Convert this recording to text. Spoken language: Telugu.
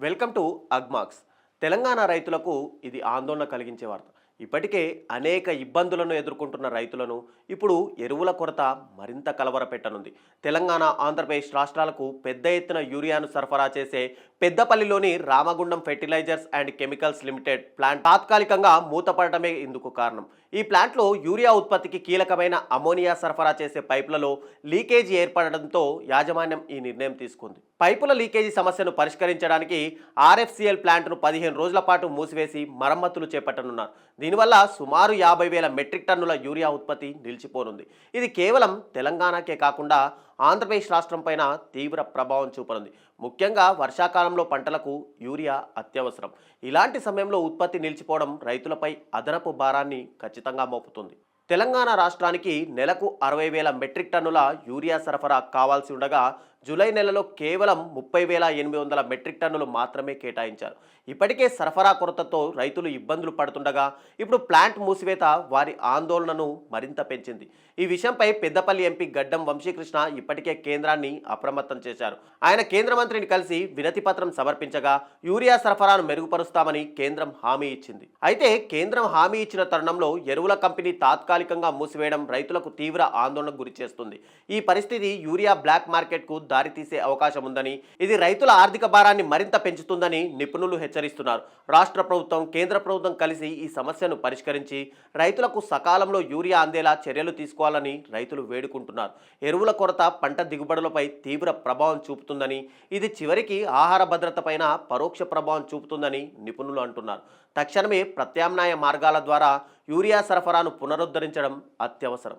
Welcome to Agmax. తెలంగాణ రైతులకు ఇది ఆందోళన కలిగించే వార్త. ఇప్పటికే అనేక ఇబ్బందులను ఎదుర్కొంటున్న రైతులను ఇప్పుడు ఎరువుల కొరత మరింత కలవరపెట్టనుంది. తెలంగాణ ఆంధ్రప్రదేశ్ రాష్ట్రాలకు పెద్ద ఎత్తున యూరియాను సరఫరా చేసే పెద్దపల్లిలోని Ramagundam fertilizers and chemicals limited plant తాత్కాలికంగా మూతపడటమే ఇందుకు కారణం. ఈ ప్లాంట్లో యూరియా ఉత్పత్తికి కీలకమైన అమోనియా సరఫరా చేసే పైపులలో లీకేజీ ఏర్పడడంతో యాజమాన్యం ఈ నిర్ణయం తీసుకుంది. పైపుల లీకేజీ సమస్యను పరిష్కరించడానికి ఆర్ఎఫ్సిఎల్ ప్లాంట్ను పదిహేను రోజుల పాటు మూసివేసి మరమ్మతులు చేపట్టనున్నారు. దీనివల్ల సుమారు యాభై వేల మెట్రిక్ టన్నుల యూరియా ఉత్పత్తి నిలిచిపోనుంది. ఇది కేవలం తెలంగాణకే కాకుండా ఆంధ్రప్రదేశ్ రాష్ట్రం పైన తీవ్ర ప్రభావం చూపనుంది. ముఖ్యంగా వర్షాకాలంలో పంటలకు యూరియా అత్యవసరం. ఇలాంటి సమయంలో ఉత్పత్తి నిలిచిపోవడం రైతులపై అదనపు భారాన్ని ఖచ్చితంగా మోపుతుంది. తెలంగాణ రాష్ట్రానికి నెలకు అరవై వేల మెట్రిక్ టన్నుల యూరియా సరఫరా కావాల్సి ఉండగా జూలై నెలలో కేవలం ముప్పై వేల ఎనిమిది వందల మెట్రిక్ టన్నులు మాత్రమే కేటాయించారు. ఇప్పటికే సరఫరా కొరతతో రైతులు ఇబ్బందులు పడుతుండగా ఇప్పుడు ప్లాంట్ మూసివేత వారి ఆందోళనను మరింత పెంచింది. ఈ విషయంపై పెద్దపల్లి ఎంపీ గడ్డం వంశీకృష్ణ ఇప్పటికే కేంద్రాన్ని అప్రమత్తం చేశారు. ఆయన కేంద్ర మంత్రిని కలిసి వినతి పత్రం సమర్పించగా యూరియా సరఫరాను మెరుగుపరుస్తామని కేంద్రం హామీ ఇచ్చింది. అయితే కేంద్రం హామీ ఇచ్చిన తరుణంలో ఎరువుల కంపెనీ తాత్కాలికంగా మూసివేయడం రైతులకు తీవ్ర ఆందోళనకు గురిచేస్తుంది. ఈ పరిస్థితి యూరియా బ్లాక్ మార్కెట్కు దారితీసే అవకాశం ఉందని ఇది రైతుల ఆర్థిక భారాన్ని మరింత పెంచుతుందని నిపుణులు హెచ్చరిస్తున్నారు. రాష్ట్ర ప్రభుత్వం కేంద్ర ప్రభుత్వం కలిసి ఈ సమస్యను పరిష్కరించి రైతులకు సకాలంలో యూరియా అందేలా చర్యలు తీసుకోవాలని రైతులు వేడుకుంటున్నారు. ఎరువుల కొరత పంట దిగుబడులపై తీవ్ర ప్రభావం చూపుతుందని ఇది చివరికి ఆహార భద్రతపైన పరోక్ష ప్రభావం చూపుతుందని నిపుణులు అంటున్నారు. తక్షణమే ప్రత్యామ్నాయ మార్గాల ద్వారా యూరియా సరఫరాను పునరుద్ధరించడం అత్యవసరం.